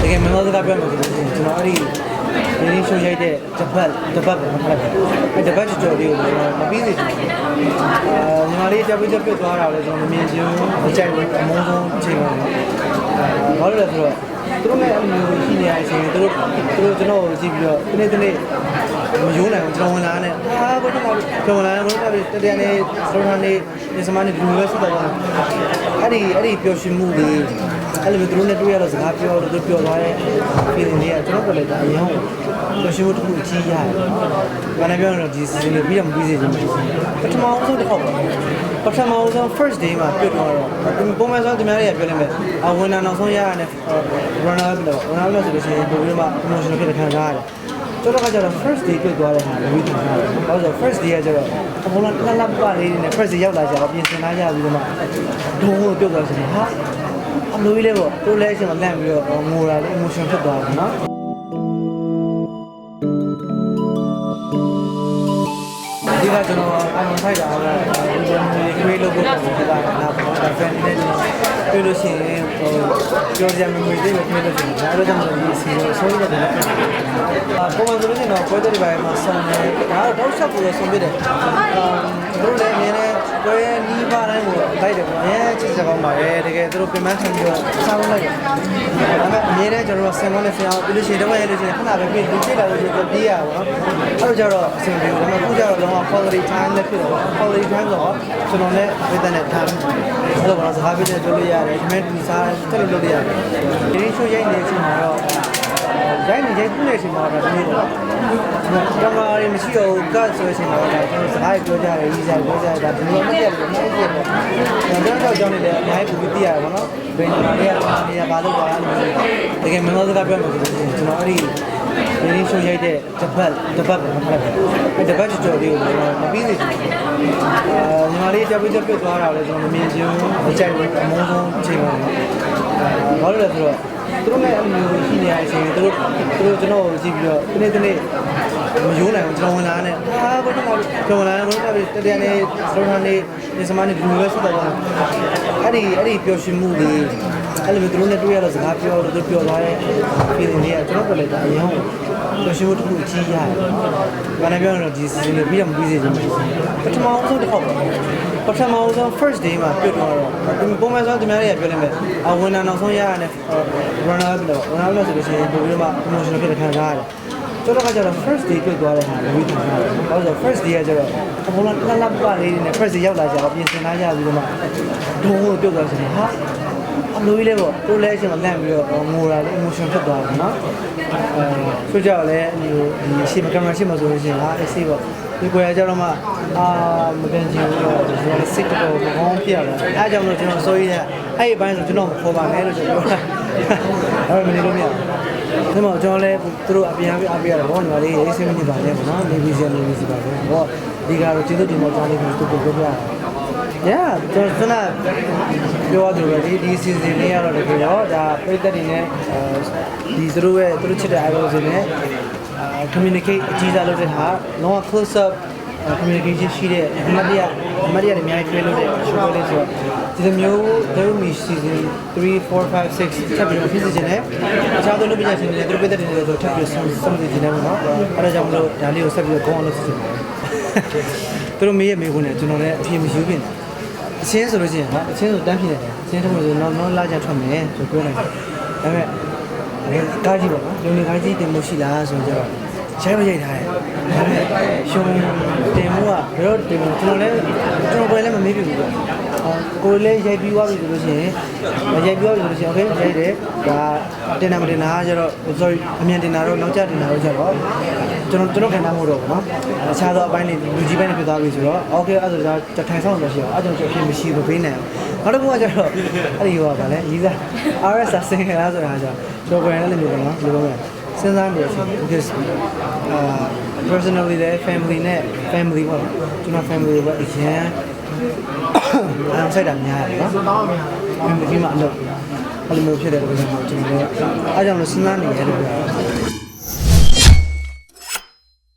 တကယ်မင်းတို့စကားပြောမယ်ဆိုလို့ရှိရင်ကျွန်တော်အဲ့ဒီဒီနေ့ရှိုးရိုက်တဲ့တပတ်တပတ်ပဲမဟုတ်ဘူးအဲ့တပတ်ချော်ချော်လေးကိုကျွန်တော်မပြီးသေးဘူးအာညီမလေးတက်ပြီးတက်ပြတ်သွားတာလည်းကျွန်တော်မမြင်ချင်ဘူးမကြိုက်ဘူးအမုန်းဆုံးအချိန်ပါတော့ဘာလို့လဲဆိုတော့သူတို့နဲ့အမျိုးရှိနေတဲ့အချိန်သူတို့သူတို့ကျွန်တော်ကိုကြည့်ပြီးတော့ဒီနေ့ဒီနေ့မယိုးနိုင်ဘူးကျွန်တော်ဝင်လာတဲ့အာဘုရားကျွန်တော်ဝင်လာတယ်ဘုရားတတရနေစရောနေဒီစမနေဒီလိုပဲဆက်တော့အဲ့ဒီအဲ့ဒီပျော်ရွှင်မှုတွေ အဲ့လိုမျိုးသူတို့နဲ့တွေ့ရတော့စကားပြောတော့သူပြောသွားတဲ့ feeling တွေကကျွန်တော်တို့လည်းဒါအရင်ကပျော်ရွှင်မှုတစ်ခုအကြီးရတယ်။ဘာနဲ့ပြောတော့ဒီ season လေးပြီးတော့မပြီးစေချင်ဘူး။ပထမဆုံးတစ်ခေါက်ပါပထမဆုံး first day မှာပြုတ်သွားတော့ပုံမှန်ဆိုဒီများတွေကပြောနေမယ်။အဝင်နာနောက်ဆုံးရရတဲ့ runner up လို့ runner up ဆိုလို့ရှိရင်ပုံပြီးမှ promotion ဖြစ်တဲ့ခံစားရတယ်။ကျွန်တော်ကကျတော့ first day ပြုတ်သွားတဲ့ဟာလည်းဝိသနာတယ်။ဘာလို့လဲ first day ကကျတော့အကုန်လုံးလှလှပပလေးတွေနဲ့ first day ရောက်လာကြတော့ပြင်ဆင်လာကြပြီးတော့မှဒုံကိုပြုတ်သွားတယ်ဟာ အလိုကြီးလေးပေါ့ကိုလည်းအချိန်မှာလန့်ပြီးတော့ငိုတာလေ emotion ဖြစ်သွားတယ်နော်ဒီကကျွန်တော်အမှန်ထိုက်တာကဒီလိုမျိုးလေးလို့ပို့ဖို့ကနားပေါ့ဒါ friend နဲ့တွေ့လို့ရှိရင်ဟိုပြောကြမယ်ငွေတွေပဲတွေ့လို့ရှိရင်ဒါတော့ကျွန်တော်ဒီစီကိုဆုံးရတယ်လည်းဖြစ်တယ်။အာပုံမှန်ဆိုလို့ရှိရင်တော့ပွဲတွေပိုင်းမှာဆုံးတယ်ဒါတော့တောက်ချက်ကိုလည်းဆုံးပြတယ်။အာတို့လည်းအမြင်နဲ့ ပွဲနီးပါတိုင်းကိုလိုက်တယ်ပေါ့။အဲချစ်စကောင်းပါပဲတကယ်သူတို့ပြင်ပန်းချင်ပြီးတော့စားလို့လိုက်တယ်။ဒါပေမဲ့အမြင်နဲ့ကျွန်တော်ဆင်မောနဲ့ဆင်အောင်ပြီးလို့ရှိရင်တော့ရလို့ရှိရင်ခဏပဲပြင်ဒီချိန်လာလို့ရှိရင်ပြေးရပါတော့။အဲ့လိုကြတော့အဆင်ပြေတယ်။ဒါပေမဲ့ခုကျတော့လုံးဝ quality time နဲ့ဖြစ်တော့ quality time ဆိုတော့ကျွန်တော်လည်းဝေဒနဲ့ time အဲ့လိုပေါ့စကားပြောတဲ့ပြောလို့ရတယ်။ဒီမဲ့ဒီစားတက်လို့လုပ်လို့ရတယ်။ဒီရှိုးရိုက်နေချိန်မှာတော့ရိုက်နေရိုက်ခုနေချိန်မှာတော့ဒီလိုပေါ့။ ကင်မရာတွေမရှိတော့ကတ်ဆိုတဲ့အချိန်မှာတော့ကျွန်တော်စကားပြောကြတယ်ရေးကြပြောကြတယ်ဒါဒီလိုမပြတ်ဘူးမပြတ်ဘူးပေါ့။ကျွန်တော်တော့ကြောင်းနေတယ်အများကြီးပူပြီးသိရတယ်ပေါ့နော်။ဘယ်နေရာတွေကနေရာဘာလို့ပါလဲ။တကယ်မင်းတို့စကားပြောမယ်ဆိုလို့ရှိရင်ကျွန်တော်အဲ့ဒီဒီနေ့ရှိုးရိုက်တဲ့တပတ်တပတ်ပဲမဟုတ်ဘူး။အဲ့တပတ်ချော်ချော်လေးကိုကျွန်တော်မပြီးသေးဘူး။အာညီမလေးတက်ပြီးတက်ပြတ်သွားတာလည်းကျွန်တော်မမြင်ချင်ဘူးမကြိုက်ဘူးအမုန်းဆုံးအချိန်ပါတော့။ဘာလို့လဲဆိုတော့သူတို့နဲ့အမျိုးရှိနေတဲ့အချိန်သူတို့သူတို့ကျွန်တော်ကိုကြည့်ပြီးတော့ဒီနေ့ဒီနေ့ မယိုးနိုင်ဘူးကျွန်တော်ဝင်လာတဲ့အာဘုရားကျွန်တော်ဝင်လာတယ်ဘုရားတတရနေစရောနေဒီစမနေဒီလိုပဲဆက်တော့အဲ့ဒီအဲ့ဒီပျော်ရွှင်မှုတွေအဲ့လိုမျိုးသူတို့နဲ့တွေ့ရတော့စကားပြောတော့သူပြောသွားတဲ့ feeling တွေကကျွန်တော်တို့လည်းဒါအရင်ကပျော်ရွှင်မှုတစ်ခုအကြီးရတယ်။ဘာနဲ့ပြောတော့ဒီ season လေးပြီးတော့မပြီးစေချင်ဘူးပထမဆုံးတစ်ခေါက်ပါပထမဆုံး first day မှာပြုတ်သွားတော့ပုံမှန်ဆိုဒီများတွေကပြောနေမယ်အဝင်နာနောက်ဆုံးရရတဲ့ runner up လို့ runner up လို့ဆိုလို့ရှိရင်ပုံပြီးမှ promotion ဖြစ်တဲ့ခံစားရတယ် ကျွန်တော်ကကျတော့ first day ပြုတ်သွားတဲ့ဟာလည်းဝိသနာတယ်။ဘာလို့လဲ first day ကကျတော့အကုန်လုံးလှလှပပလေးတွေနဲ့ first day ရောက်လာကြတော့ပြင်ဆင်လာကြပြီးတော့မှဒုံကိုပြုတ်သွားတယ်ဟာအလိုကြီးလေးပေါ့ကိုလည်းအချိန်မှာလန့်ပြီးတော့ငိုတာလေ emotion ဖြစ်သွားတယ်နော်အဲဆိုကြတော့လေဒီဒီရှေ့ကင်မရာရှေ့မှာဆိုလို့ရှိရင်ဟာအေးဆေးပေါ့ဒီကိုရကြတော့မှအာမကန်ချင်ဘူးတော့ဒီစစ်တော့ဘကောင်းဖြစ်ရတာအဲအကြောင်းလို့ကျွန်တော်ဆိုရတဲ့အဲ့ဒီဘိုင်းဆိုကျွန်တော်ခေါ်ပါမယ်လို့ကျွန်တော်ပြောတာအဲ့မနေလို့မရဘူး ဒါမှကျွန်တော်လည်းသူတို့အပြန်အပြအပြရတယ်ဘောညီမလေးအေးဆေးမနေပါနဲ့ပေါ့နော်နေဗီစီနေဗီစီပါပဲဟောဒီကတော့ကျေးဇူးတင်တော့ကြားလေးကိုသူ့ကိုပြောပြရတယ် Yeah ကျွန်တော်ကပြောရသလိုပဲဒီဒီ season လေးကတော့တကယ်တော့ဒါပြည့်တဲ့တွေနဲ့ဒီသူတို့ရဲ့သူတို့ချစ်တဲ့ idol တွေနဲ့ communicate အကြီးစားလုပ်တဲ့ဟာလုံးဝ close up communication ရှိတဲ့အမတ်ရအမတ်ရတွေအများကြီးတွေ့လို့တဲ့ show လေးဆိုတော့ဒီလိုမျိုး there will be season 3 4 5 6ထပ်ပြီးတော့ဖြစ်စေချင်တယ်အခြားသောလူပညာရှင်တွေနဲ့သူတို့ပြည့်တဲ့တွေဆိုထပ်ပြီးဆုံးဆုံးနေချင်တယ်ပေါ့နော်အဲဒါကြောင့်မလို့ဒါလေးကိုဆက်ပြီးတော့ go on လုပ်စီစဉ်ပါတယ်သူတို့မေးရမေးခွန်းနဲ့ကျွန်တော်လည်းအပြေမယူပြင်တယ်အချင်းဆိုလို့ရှိရင်ဟာအချင်းဆိုတန်းဖြစ်နေတယ်အချင်းထုံးလို့ဆိုတော့နောက်လာကြထွက်မယ်ဆိုပြောလိုက်တယ်ဒါပေမဲ့အဲကားကြီးပေါ့နော်လူနေကားကြီးတင်မှုရှိလားဆိုတော့ရိုက်မရိုက်ထားတယ်ဒါပေမဲ့ရှုံ တို့ဒီကျွန်တော်လည်းကျွန်တော်ပဲလည်းမမေ့ပြဘူးပေါ့ကိုလည်းရိုက်ပြီးသွားပြီဆိုလို့ရှိရင်ရိုက်ပြီးသွားပြီဆိုလို့ရှိရင် okay ရိုက်တယ်ဒါတင်တာမတင်တာကျတော့ sorry အမြန်တင်တာတော့နောက်ကျတင်တာတော့ကျတော့ကျွန်တော်ကျွန်တော်ခံစားမှုတော့ပေါ့နော်အခြားသောအပိုင်းလေးလူကြီးပိုင်းနဲ့ဖြစ်သွားပြီဆိုတော့ okay အဲ့ဒါဆိုတော့ထိုင်ဆောင်လို့ရှိအောင်အဲ့ကြောင့်ကျွန်တော်ဖြစ်မရှိဘူးပေးနိုင်အောင်နောက်တစ်ခုကကျတော့အဲ့ဒီဟိုကဗာလဲရေးစား RS ဆင်ခါဆိုတာကျတော့ကျွန်တော်ကိုယ်တိုင်လည်းမျိုးပေါ့နော်မျိုးပေါ့ စဉ်းစားနေရချင်း because အာ personally လည်း family နဲ့ family ပေါ့နော်ကျွန်တော် family ကိုအရင်အားဆိုင်တာများတယ်နော်ဒီမှာအလုပ်အဲ့လိုမျိုးဖြစ်တဲ့အတွက်ကျွန်တော်လည်းအားကြောင့်လို့စဉ်းစားနေရတယ်ပြော